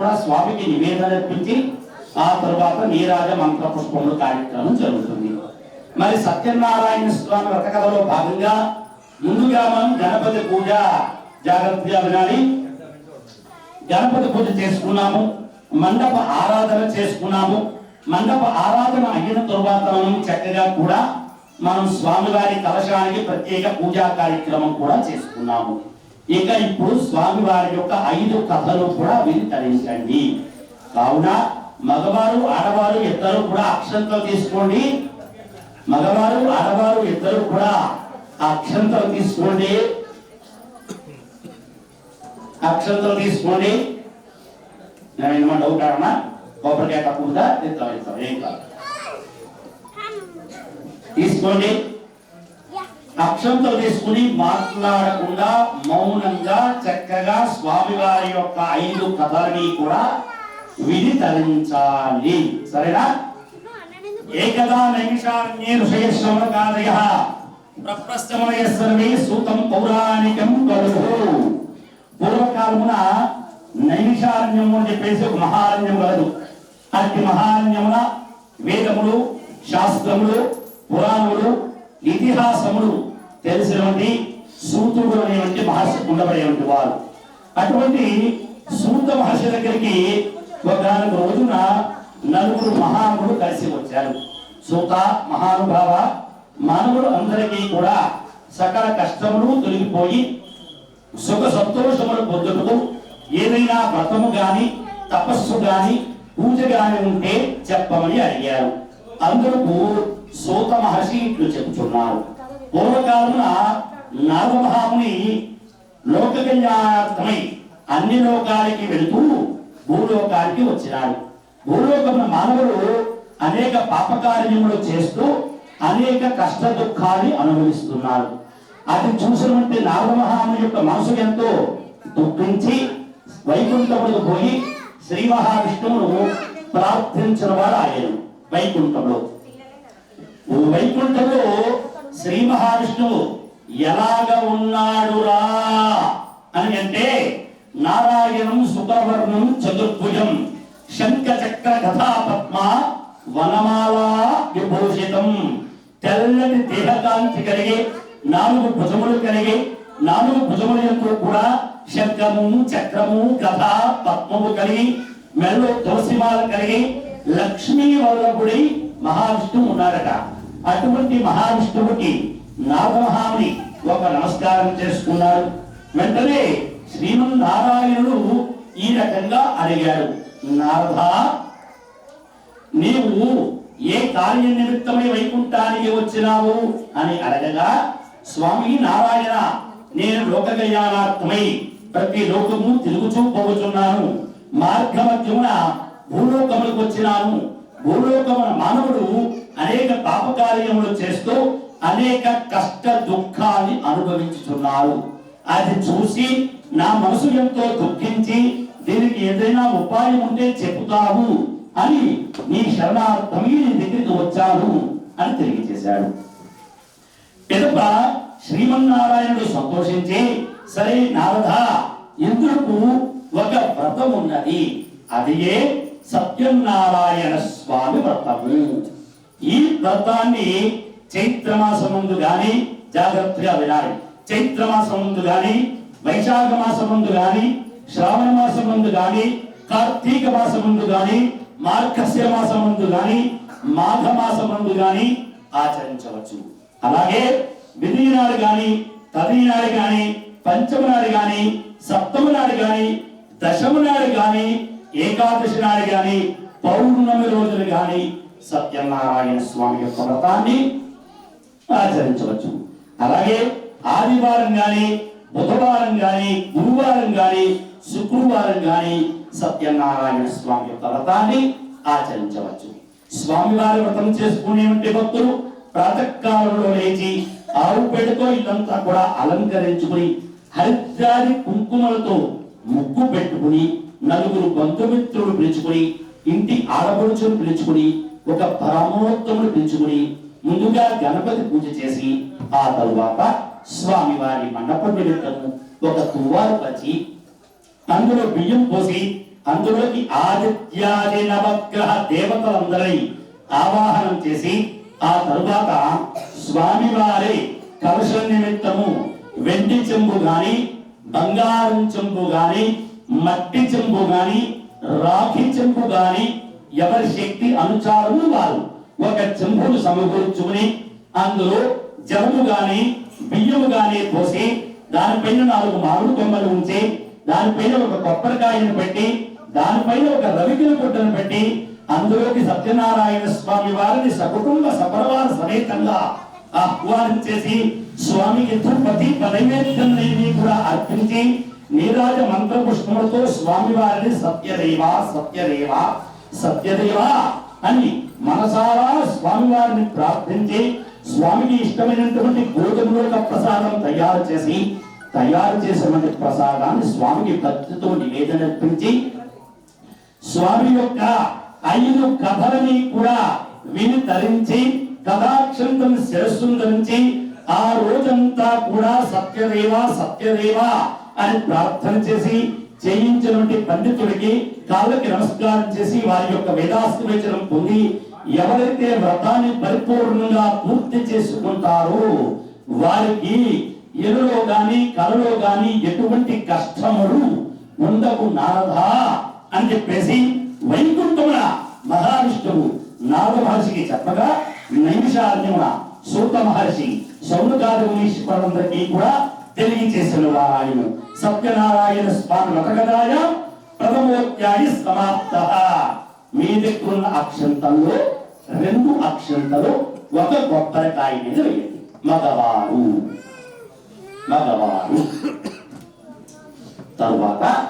కూడా స్వామికి నివేదన అర్పించి ఆ తర్వాత నీరాజ మంత్ర పుష్పములు కార్యక్రమం జరుగుతుంది. మరి సత్యనారాయణ స్వామి వ్రత కథలో భాగంగా ముందుగా మనం గణపతి పూజ జాగ్రత్తగా వినాలి. గణపతి పూజ చేసుకున్నాము మండప ఆరాధన చేసుకున్నాము. మండప ఆరాధన అయిన తరువాత మనం చక్కగా కూడా మనం స్వామివారి కలశానికి ప్రత్యేక పూజా కార్యక్రమం కూడా చేసుకున్నాము. ఇక ఇప్పుడు స్వామివారి యొక్క ఐదు కథలు కూడా విని తరించండి కావున మగవారు ఆడవారు ఇద్దరు కూడా అక్షంతలు తీసుకోండి. మగవారు ఆడవారు ఇద్దరు కూడా అక్షంతలు తీసుకోండి. అక్షంతలు తీసుకోండి. నేను ఏమన్నా డౌట్ అడమా కొబ్బరికాయ ఇస్తాం ఇస్తాం ఏం కాదు. తీసుకోండి. అక్షంతో తీసుకుని మాట్లాడకుండా మౌనంగా చక్కగా స్వామివారి యొక్క ఐదు కథల్ని కూడా విని తరించాలి. సరేనా? ఏకదా నైమిషారణ్యే ఋషయశ్రవణ కాదయ ప్రప్రస్థమయ సర్వే సూతం పౌరాణికం కలుగు పూర్వకాలమున నైమిషారణ్యము అని చెప్పేసి ఒక మహారణ్యం కలదు. అట్టి మహారణ్యమున వేదములు శాస్త్రములు పురాణములు ఇతిహాసములు తెలిసినటువంటి సూతుడు అనేటువంటి మహర్షి ఉండబడేటువంటి వారు అటువంటి సూత మహర్షి దగ్గరికి ఒకనొక రోజున నలుగురు మహానుడు కలిసి వచ్చారు. సూత మహానుభావ మానవుడు అందరికీ కూడా సకల కష్టములు తొలగిపోయి సుఖ సంతోషములు పొందుతూ ఏదైనా వ్రతము గాని తపస్సు గాని పూజ గాని ఉంటే చెప్పమని అడిగారు. అందుకు సూత మహర్షి ఇట్లు చెబుతున్నారు. పూర్వకాలమున నారదమహాముని లోక కళ్యాణార్థమై అన్ని లోకాలకి వెళుతూ భూలోకానికి వచ్చినాడు. భూలోకమున మానవులు అనేక పాపకార్యములు చేస్తూ అనేక కష్ట దుఃఖాన్ని అనుభవిస్తున్నారు అది చూసినటువంటి నారదమహాముని యొక్క మనసు ఎంతో దుఃఖించి వైకుంఠములకు పోయి శ్రీ మహావిష్ణువును ప్రార్థించిన వాడు ఆయన వైకుంఠంలో. వైకుంఠంలో శ్రీ మహావిష్ణువు ఎలాగ ఉన్నాడురా అని అంటే నారాయణం సుబ్రహ్మణ్యం చతుర్భుజం శంఖ చక్ర కథా పద్మ వనమాల విభూషితం. తెల్లటి దేహకాంతి కలిగి నాలుగు భుజములు కలిగి నాలుగు భుజముల యొక్క కూడా శంఖము చక్రము కథ పద్మము కలిగి మెల్లో తులసిమాల కలిగి లక్ష్మీ వల్లభుడి మహావిష్ణువు ఉన్నారట అటువంటి మహావిష్ణువుకి నాగమహాముని ఒక నమస్కారం చేసుకున్నారు. వెంటనే శ్రీమన్నారాయణుడు ఈ రకంగా అడిగాడు. నారద నీవు ఏ కార్య నిమిత్తమై వైకుంఠానికి వచ్చినావు అని అడగగా స్వామి నారాయణ నేను లోకగయానార్థమై ప్రతి లోకము తిరుగుచూ పోవచున్నాను మార్గమధ్యమున భూలోకములకు వచ్చినాను. భూలోకమున మానవుడు అనేక పాపకార్యములు చేస్తూ అనేక కష్ట దుఃఖాన్ని అనుభవించుతున్నారు అది చూసి నా మనసు ఎంతో దుఃఖించి దీనికి ఏదైనా ఉపాయం ఉంటే చెబుతావు అని నీ శరణార్థం నీ దగ్గరికి వచ్చాను అని తెలియజేశాడు. పిదప శ్రీమన్నారాయణుడు సంతోషించి సరే నారద ఇంద్రుకు ఒక వ్రతం ఉన్నది అదియే సత్యనారాయణ స్వామి వ్రతము. ఈ వ్రతాన్ని చైత్రమాసం ముందు గాని జాగ్రత్తగా వినాలి. చైత్రమాసం ముందు గాని వైశాఖ మాసం ముందు గాని శ్రావణ మాసం ముందు గాని కార్తీక మాసం ముందు గాని మార్గశిర మాసం ముందు గాని మాఘ మాసం ముందు గాని ఆచరించవచ్చు. అలాగే విధి నాడు గాని తది నాడు గాని పంచమ నాడు గాని సప్తమ నాడు గాని దశమ నాడు గాని ఏకాదశి నాడు గాని పౌర్ణమి రోజులు గాని సత్యనారాయణ స్వామి యొక్క వ్రతాన్ని ఆచరించవచ్చు. అలాగే ఆదివారం గాని బుధవారం గాని గురువారం గాని శుక్రవారం గాని సత్యనారాయణ స్వామి యొక్క వ్రతాన్ని ఆచరించవచ్చు. స్వామివారి వ్రతం చేసుకునే ఉంటే భక్తులు ప్రాతకాలంలో లేచి ఆవు పెడుతో ఇల్లంతా కూడా అలంకరించుకుని హరిద్రాది కుంకుమలతో ముగ్గు పెట్టుకుని నలుగురు బంధుమిత్రులు పిలుచుకుని ఇంటి ఆడపడుచును పిలుచుకుని ఒక పరమోత్తముడు పిలుచుకుని ముందుగా గణపతి పూజ చేసి ఆ తరువాత స్వామివారి మండపం నిమిత్తము ఒక తువ్వారు పచ్చి అందులో బియ్యం పోసి అందులోకి ఆదిత్యాది నవగ్రహ దేవతలందరినీ ఆవాహనం చేసి ఆ తరువాత స్వామివారి కలుష నిమిత్తము వెండి చెంబు గాని బంగారం చెంబు గాని మట్టి చెంబు గాని రాఖీ చెంబు గాని ఎవరి శక్తి అనుచారము వారు. ఒక చెంబును సమకూర్చుకుని అందులో జలము గాని బియ్యము గాని పోసి దానిపైన నాలుగు మామిడి కొమ్మలు ఉంచి దానిపైన ఒక కొబ్బరికాయను పెట్టి దానిపైన ఒక రవికిల గుడ్డను పెట్టి అందులోకి సత్యనారాయణ స్వామి వారిని సకుటుంబ సపరివార సమేతంగా ఆహ్వానించేసి స్వామికి ధృపతి నైవేద్యం లేని అర్పించి నీరాజ మంత్ర పుష్పములతో స్వామి వారిని సత్యదేవ సత్యదేవ సత్యదేవ అని మనసారా స్వామి వారిని ప్రార్థించి స్వామికి ఇష్టమైనటువంటి గోధుమల ప్రసాదం తయారు చేసి తయారు చేసినటువంటి ప్రసాదాన్ని స్వామికి భక్తితో నివేదన అర్పించి స్వామి యొక్క ఐదు కథలని కూడా విని తరించి కథాక్షంతం శిరస్సును ధరించి ఆ రోజంతా కూడా సత్యదేవ సత్యదేవ అని ప్రార్థన చేసి చేయించినటువంటి పండితుడికి కాళ్ళకి నమస్కారం చేసి వారి యొక్క వేదాస్తివేచనం పొంది ఎవరైతే వ్రతాన్ని పరిపూర్ణంగా పూర్తి చేసుకుంటారో వారికి ఎరులో గాని కలలో గాని ఎటువంటి కష్టములు ఉండవు నారదా అని చెప్పేసి వైకుంఠమున మహావిష్ణువు నారద మహర్షికి చెప్పగా నైమిషారణ్యమున సూత మహర్షి సౌనకాది మునీశ్వరులందరికీ కూడా తెలియచేసిన వారాయను సత్యనారాయణ స్వామి మతకదాయ ప్రథమోధ్యాయ సమాప్త. మీ దగ్గర ఉన్న అక్షంతంలో రెండు అక్షంతలు ఒక కొబ్బరికాయ మీద వేయండి. మగవారు. మగవారు. తరువాత